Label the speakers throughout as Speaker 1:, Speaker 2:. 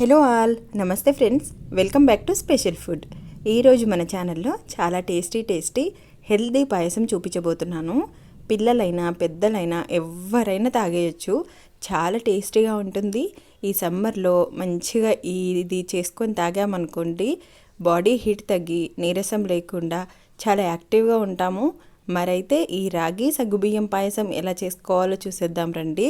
Speaker 1: Hello all నమస్తే friends. Welcome back to special food. ఈరోజు మన ఛానల్లో చాలా టేస్టీ టేస్టీ హెల్దీ పాయసం చూపించబోతున్నాను. పిల్లలైనా పెద్దలైనా ఎవరైనా తాగేయచ్చు. చాలా టేస్టీగా ఉంటుంది. ఈ సమ్మర్లో మంచిగా ఇది చేసుకొని తాగామనుకోండి బాడీ హీట్ తగ్గి నీరసం లేకుండా చాలా యాక్టివ్గా ఉంటాము. మరైతే ఈ రాగి సగ్గుబియ్యం పాయసం ఎలా చేసుకోవాలో చూసేద్దాం రండి.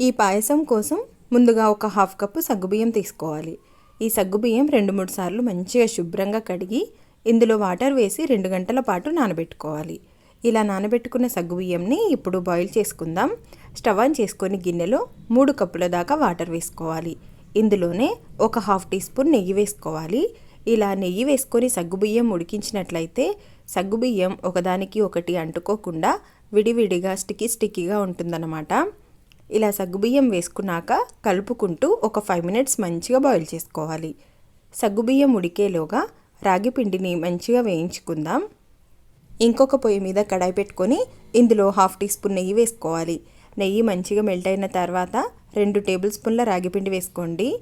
Speaker 1: ఈ పాయసం కోసం ముందుగా ఒక హాఫ్ కప్పు సగ్గుబియ్యం తీసుకోవాలి. ఈ సగ్గుబియ్యం రెండు మూడు సార్లు మంచిగా శుభ్రంగా కడిగి ఇందులో వాటర్ వేసి రెండు గంటల పాటు నానబెట్టుకోవాలి. ఇలా నానబెట్టుకున్న సగ్గుబియ్యంని ఇప్పుడు బాయిల్ చేసుకుందాం. స్టవ్ ఆన్ చేసుకొని గిన్నెలో మూడు కప్పుల దాకా వాటర్ వేసుకోవాలి. ఇందులోనే ఒక హాఫ్ టీ స్పూన్ నెయ్యి వేసుకోవాలి. ఇలా నెయ్యి వేసుకొని సగ్గుబియ్యం ఉడికించినట్లయితే సగ్గుబియ్యం ఒకదానికి ఒకటి అంటుకోకుండా విడివిడిగా స్టిక్కీ స్టిక్కీగా ఉంటుందన్నమాట. ఇలా సగ్గుబియ్యం వేసుకున్నాక కలుపుకుంటూ ఒక ఫైవ్ మినిట్స్ మంచిగా బాయిల్ చేసుకోవాలి. సగ్గుబియ్యం ఉడికేలోగా రాగి పిండిని మంచిగా వేయించుకుందాం. ఇంకొక పొయ్యి మీద కడాయి పెట్టుకొని ఇందులో హాఫ్ టీ స్పూన్ నెయ్యి వేసుకోవాలి. నెయ్యి మంచిగా మెల్ట్ అయిన తర్వాత రెండు టేబుల్ స్పూన్ల రాగిపిండి వేసుకోండి.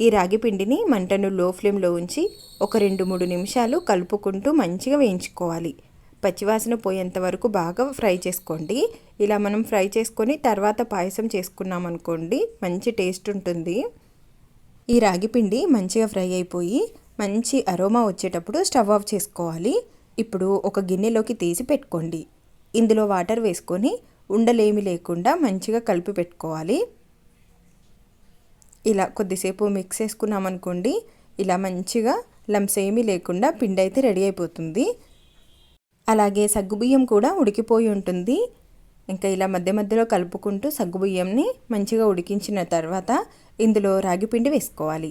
Speaker 1: ఈ రాగి పిండిని మంటను లో ఫ్లేమ్లో ఉంచి ఒక రెండు మూడు నిమిషాలు కలుపుకుంటూ మంచిగా వేయించుకోవాలి. పచ్చివాసన పోయేంత వరకు బాగా ఫ్రై చేసుకోండి. ఇలా మనం ఫ్రై చేసుకొని తర్వాత పాయసం చేసుకున్నాం అనుకోండి మంచి టేస్ట్ ఉంటుంది. ఈ రాగి పిండి మంచిగా ఫ్రై అయిపోయి మంచి అరోమా వచ్చేటప్పుడు స్టవ్ ఆఫ్ చేసుకోవాలి. ఇప్పుడు ఒక గిన్నెలోకి తీసి పెట్టుకోండి. ఇందులో వాటర్ వేసుకొని ఉండలేమి లేకుండా మంచిగా కలిపి పెట్టుకోవాలి. ఇలా కొద్దిసేపు మిక్స్ చేసుకున్నామనుకోండి ఇలా మంచిగా లంప్స్ ఏమీ లేకుండా పిండి అయితే రెడీ అయిపోతుంది. అలాగే సగ్గుబియ్యం కూడా ఉడికిపోయి ఉంటుంది. ఇంకా ఇలా మధ్య మధ్యలో కలుపుకుంటూ సగ్గుబియ్యంని మంచిగా ఉడికించిన తర్వాత ఇందులో రాగిపిండి వేసుకోవాలి.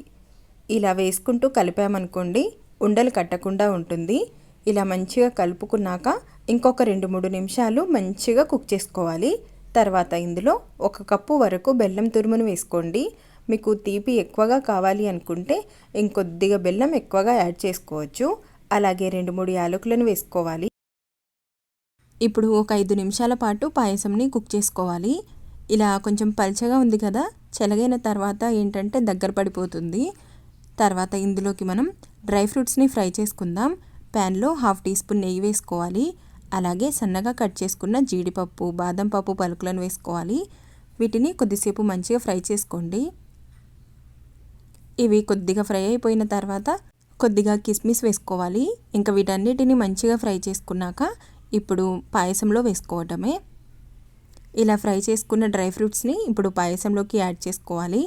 Speaker 1: ఇలా వేసుకుంటూ కలిపామనుకోండి ఉండలు కట్టకుండా ఉంటుంది. ఇలా మంచిగా కలుపుకున్నాక ఇంకొక రెండు మూడు నిమిషాలు మంచిగా కుక్ చేసుకోవాలి. తర్వాత ఇందులో ఒక కప్పు వరకు బెల్లం తురుమును వేసుకోండి. మీకు తీపి ఎక్కువగా కావాలి అనుకుంటే ఇంకొద్దిగా బెల్లం ఎక్కువగా యాడ్ చేసుకోవచ్చు. అలాగే రెండు మూడు యాలకులను వేసుకోవాలి. ఇప్పుడు ఒక ఐదు నిమిషాల పాటు పాయసంని కుక్ చేసుకోవాలి. ఇలా కొంచెం పల్చగా ఉంది కదా చెలగైన తర్వాత ఏంటంటే దగ్గర పడిపోతుంది. తర్వాత ఇందులోకి మనం డ్రై ఫ్రూట్స్ని ఫ్రై చేసుకుందాం. ప్యాన్లో హాఫ్ టీ స్పూన్ నెయ్యి వేసుకోవాలి. అలాగే సన్నగా కట్ చేసుకున్న జీడిపప్పు బాదం పప్పు పలుకులను వేసుకోవాలి. వీటిని కొద్దిసేపు మంచిగా ఫ్రై చేసుకోండి. ఇవి కొద్దిగా ఫ్రై అయిపోయిన తర్వాత కొద్దిగా కిస్మిస్ వేసుకోవాలి. ఇంకా వీటన్నిటిని మంచిగా ఫ్రై చేసుకున్నాక ఇప్పుడు పాయసంలో వేసుకోవటమే. ఇలా ఫ్రై చేసుకున్న డ్రై ఫ్రూట్స్ని ఇప్పుడు పాయసంలోకి యాడ్ చేసుకోవాలి.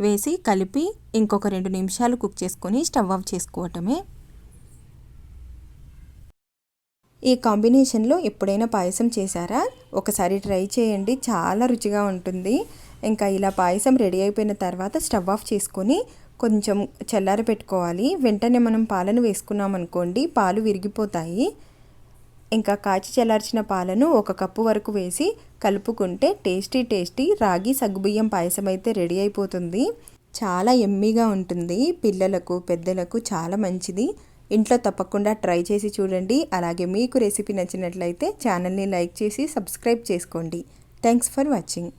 Speaker 1: వేసి కలిపి ఇంకొక రెండు నిమిషాలు కుక్ చేసుకొని స్టవ్ ఆఫ్ చేసుకోవటమే. ఈ కాంబినేషన్లో ఎప్పుడైనా పాయసం చేశారా? ఒకసారి ట్రై చేయండి చాలా రుచిగా ఉంటుంది. ఇంకా ఇలా పాయసం రెడీ అయిపోయిన తర్వాత స్టవ్ ఆఫ్ చేసుకొని కొంచెం చల్లార పెట్టుకోవాలి వెంటనే మనం పాలను వేసుకున్నాం అనుకోండి పాలు విరిగిపోతాయి. ఇంకా కాచి చల్లార్చిన పాలను ఒక కప్పు వరకు వేసి కలుపుకుంటే టేస్టీ టేస్టీ రాగి సగ్గుబియ్యం పాయసం అయితే రెడీ అయిపోతుంది. చాలా ఎమ్మీగా ఉంటుంది. పిల్లలకు పెద్దలకు చాలా మంచిది. ఇంట్లో తప్పకుండా ట్రై చేసి చూడండి. అలాగే మీకు రెసిపీ నచ్చినట్లయితే ఛానల్ని లైక్ చేసి సబ్స్క్రైబ్ చేసుకోండి. Thanks for watching.